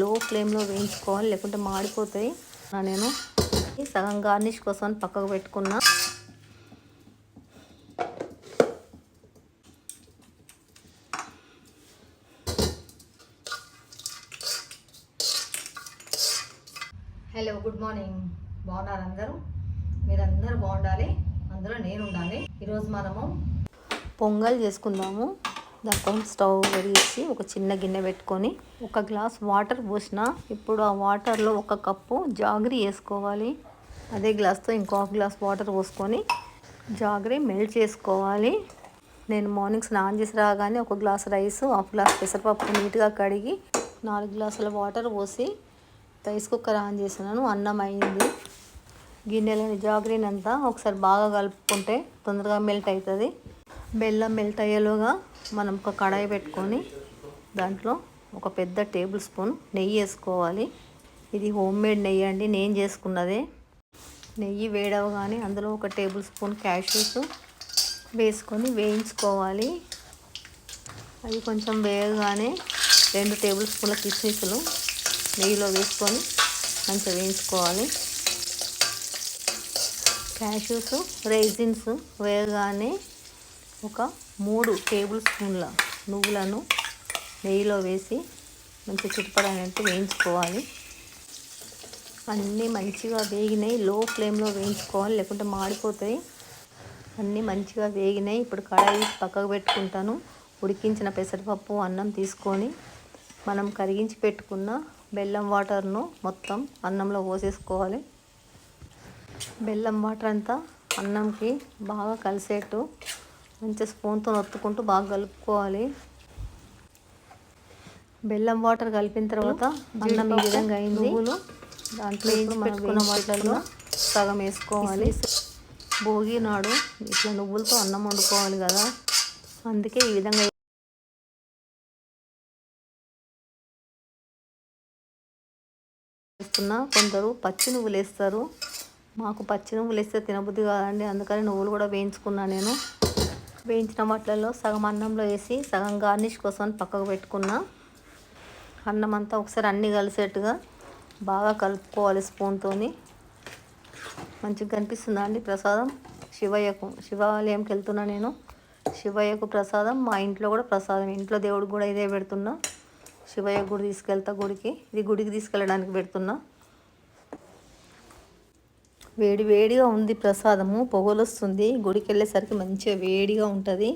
లో ఫ్లేమ్లో వేయించుకోవాలి లేకుంటే మాడిపోతాయి. నేను సగం గార్నిష్ కోసం పక్కకు పెట్టుకున్నా. హలో గుడ్ మార్నింగ్ బాగున్నారు అందరూ? మీరందరూ బాగుండాలి? అందులో నేను ఉండాలి ఈరోజు మనము పొంగల్ చేసుకుందాము. దానికోసం స్టవ్ వెలిగించి ఒక చిన్న గిన్నె పెట్టుకొని ఒక గ్లాస్ వాటర్ పోసిన. ఇప్పుడు ఆ వాటర్లో ఒక కప్పు జాగరి వేసుకోవాలి. అదే గ్లాస్తో ఇంకో గ్లాస్ వాటర్ పోసుకొని జాగరి మెల్ట్ చేసుకోవాలి. నేను మార్నింగ్ స్నానం చేసి రాగానే ఒక గ్లాస్ రైస్ హాఫ్ గ్లాస్ పెసరపప్పు నీట్గా కడిగి నాలుగు గ్లాసుల వాటర్ పోసి రైస్ కుక్కర్ ఆన్ చేసినాను. అన్నం అయింది. గిన్నెలని జాగ్రీని అంతా ఒకసారి బాగా కలుపుకుంటే తొందరగా మెల్ట్ అవుతుంది. బెల్లం మెల్ట్ అయ్యేలోగా మనం ఒక కడాయి పెట్టుకొని దాంట్లో ఒక పెద్ద టేబుల్ స్పూన్ నెయ్యి వేసుకోవాలి. ఇది హోమ్ మేడ్ నెయ్యి అండి నేను చేసుకున్నదే. నెయ్యి వేడవగానే అందులో ఒక టేబుల్ స్పూన్ క్యాష్యూస్ వేసుకొని వేయించుకోవాలి. అవి కొంచెం వేయగానే రెండు టేబుల్ స్పూన్ల కిస్మిస్లు నెయ్యిలో వేసుకొని మంచిగా వేయించుకోవాలి. క్యాష్యూస్ రైజిన్స్ వేయగానే ఒక మూడు టేబుల్ స్పూన్ల నువ్వులను నెయ్యిలో వేసి మంచి చిట్పడైనట్టు వేయించుకోవాలి. అన్నీ మంచిగా వేగినాయి. లో ఫ్లేమ్లో వేయించుకోవాలి. లేకుంటే మాడిపోతాయి. అన్నీ మంచిగా వేగినాయి. ఇప్పుడు కడాయి పక్కకు పెట్టుకుంటాను. ఉడికించిన పెసరపప్పు అన్నం తీసుకొని మనం కరిగించి పెట్టుకున్న బెల్లం వాటర్ను మొత్తం అన్నంలో పోసేసుకోవాలి. బెల్లం వాటర్ అంతా అన్నంకి బాగా కలిసేట్టు మంచిగా స్పూన్తో నొత్తుకుంటూ బాగా కలుపుకోవాలి. బెల్లం వాటర్ కలిపిన తర్వాత అన్నం ఈ విధంగా అయింది. దాంట్లో ఇప్పుడు పెట్టుకున్న వాటిలో సగం వేసుకోవాలి. భోగి నాడు ఇట్లా నువ్వులతో అన్నం వండుకోవాలి కదా. అందుకే ఈ విధంగా వేస్తున్నా. కొందరు పచ్చి నువ్వులు వేస్తారు మాకు పచ్చి నువ్వులు వేస్తే తినబుద్ధి కాదండి. అందుకని నువ్వులు కూడా వేయించుకున్నా నేను. వేయించిన వాటిలలో సగం అన్నంలో వేసి సగం గార్నిష్ కోసం పక్కకు పెట్టుకున్న. అన్నం అంతా ఒకసారి అన్నీ కలిసేట్టుగా బాగా కలుపుకోవాలి స్పూన్తో మంచిగా కనిపిస్తుందా అండి ప్రసాదం? శివయ్యకు శివాలయంకి వెళ్తున్నా నేను. శివయ్యకు ప్రసాదం మా ఇంట్లో కూడా ప్రసాదం. ఇంట్లో దేవుడికి కూడా ఇదే పెడుతున్నా. శివయ్య గుడి తీసుకెళ్తా గుడికి. ఇది గుడికి తీసుకెళ్ళడానికి పెడుతున్నా. వేడి వేడిగా ఉంది ప్రసాదము. పొగలు వస్తుంది గుడికి వెళ్ళేసరికి మంచిగా వేడిగా ఉంటుంది.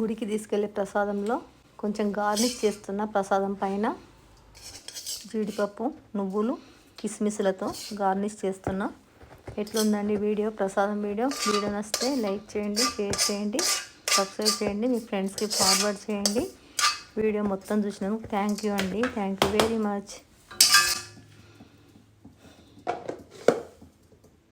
గుడికి తీసుకెళ్ళే ప్రసాదంలో కొంచెం గార్నిష్ చేస్తున్న ప్రసాదం పైన జీడిపప్పు నువ్వులు కిస్మిస్లతో గార్నిష్ చేస్తున్నా. ఎట్లుందండి వీడియో? ప్రసాదం వీడియో? వీడియో నచ్చితే లైక్ చేయండి షేర్ చేయండి సబ్స్క్రైబ్ చేయండి మీ ఫ్రెండ్స్కి ఫార్వర్డ్ చేయండి. వీడియో మొత్తం చూసినందుకు థ్యాంక్ యూ అండి. Thank you very much.